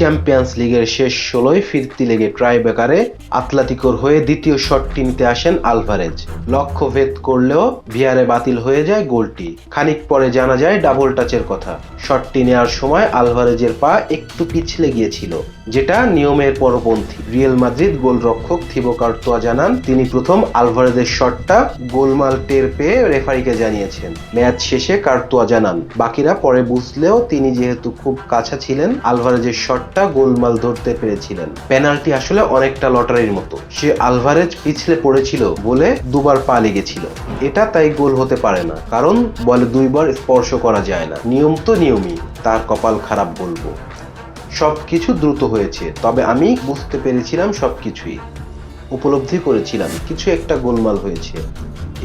Champions লিগের শেষ ষোলোয় ফিরতি লেগে ট্রাইবেকারে আতলাতিকোর হয়ে দ্বিতীয় শটটি নিতে আসেন আলভারেজ লক্ষ্য ভেদ করলেও ভিয়ারে বাতিল হয়ে যায় গোলটি। খানিক পরে জানা যায় ডাবল টাচের কথা। শটটি নেওয়ার সময় আলভারেজের পা একটু পিছলে গিয়েছিল, যেটা নিয়মের পরপন্থী। রিয়েল মাদ্রিদ গোলরক্ষক থিবো কার্তোয়া জানান, তিনি প্রথম আলভারেজের শটটা গোলমাল টের পেয়ে রেফারিকে জানিয়েছেন। ম্যাচ শেষে কার্তোয়া জানান, বাকিরা পরে বুঝলেও তিনি যেহেতু খুব কাছা ছিলেন আলভারেজের শটটা গোলমাল ধরতে পেরেছিলেন। পেনাল্টি আসলে অনেকটা লটারির মতো। সে আলভারেজ পিছলে পড়েছিল বলে দুবার পা লেগেছিল। এটা তাই গোল হতে পারে না, কারণ বলে দুইবার স্পর্শ করা যায় না। নিয়ম তো নিয়মই, তার কপাল খারাপ বলব। সব কিছু দ্রুত হয়েছে, তবে আমি বুঝতে পেরেছিলাম সব কিছুই উপলব্ধি করেছিলাম, কিছু একটা গোলমাল হয়েছে।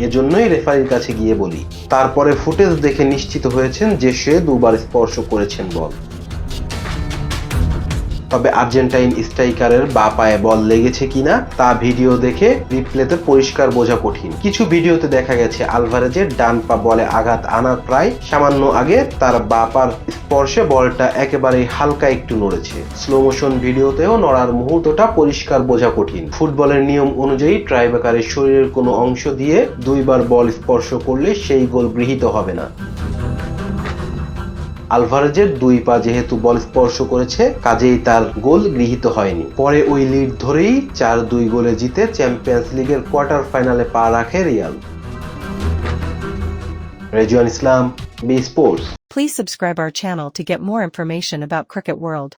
এজন্যই রেফারির কাছে গিয়ে বলি। তারপরে ফুটেজ দেখে নিশ্চিত হয়েছেন যে সে দুবার স্পর্শ করেছেন বল। তবে আর্জেন্টাইন স্ট্রাইকারের বা পায়ে বল লেগেছে কিনা তা ভিডিও দেখে রিপ্লেতে পরিষ্কার বোঝা কঠিন। কিছু ভিডিওতে দেখা গেছে আলভারেজের ডান পা বলে আঘাত আনার প্রায় সামান্য আগে তার বা পার স্পর্শে বলটা একেবারেই হালকা একটু নড়েছে। স্লো মোশন ভিডিওতেও নড়ার মুহূর্তটা পরিষ্কার বোঝা কঠিন। ফুটবলের নিয়ম অনুযায়ী ট্রাইবেকারের শরীরের কোনো অংশ দিয়ে দুইবার বল স্পর্শ করলে সেই গোল গৃহীত হবে না। আলভারেজের দুই পা যেহেতু বল স্পর্শ করেছে, কাজেই তার গোল গৃহীত হয়নি। পরে ওই লিড ধরেই চার দুই গোলে জিতে চ্যাম্পিয়ন্স লিগের কোয়ার্টার ফাইনালে পা রাখে Real. Rezwan Islam B sports Please subscribe our channel to get more information about Cricket World.